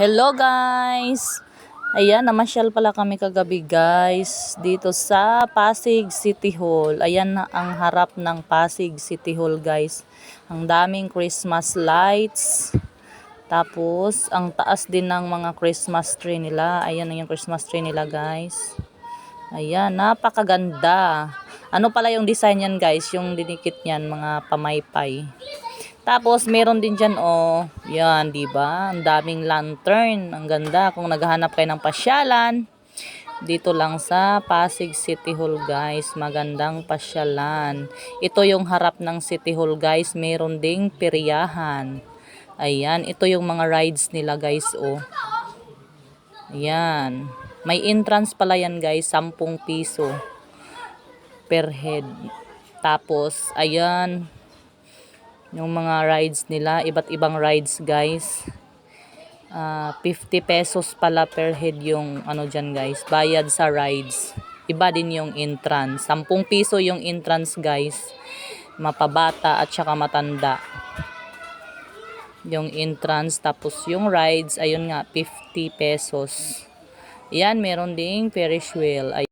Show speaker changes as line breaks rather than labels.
Hello guys! Ayan, namasyal pala kami kagabi guys dito sa Pasig City Hall. Ayan na ang harap ng Pasig City Hall guys. Ang daming Christmas lights. Tapos, ang taas din ng mga Christmas tree nila. Ayan yung Christmas tree nila guys. Ayan, napakaganda. Ano pala yung design yan guys? Yung dinikit niyan, mga pamaypay. Tapos meron din diyan oh, 'yan, 'di ba? Ang daming lantern, ang ganda kung naghahanap kayo ng pasyalan. Dito lang sa Pasig City Hall, guys. Magandang pasyalan. Ito yung harap ng City Hall, guys. Meron ding peryahan. Ayan, ito yung mga rides nila, guys, oh. Ayan. May entrance pala yan, guys, 10 piso per head. Tapos, ayan, yung mga rides nila, iba't ibang rides guys. Ah, 50 pesos pala per head yung ano dyan guys, bayad sa rides. Iba din yung entrance. 10 piso yung entrance guys. Mapabata at saka matanda. Yung entrance tapos yung rides ayun nga 50 pesos. Yan, meron ding Ferris wheel. Ay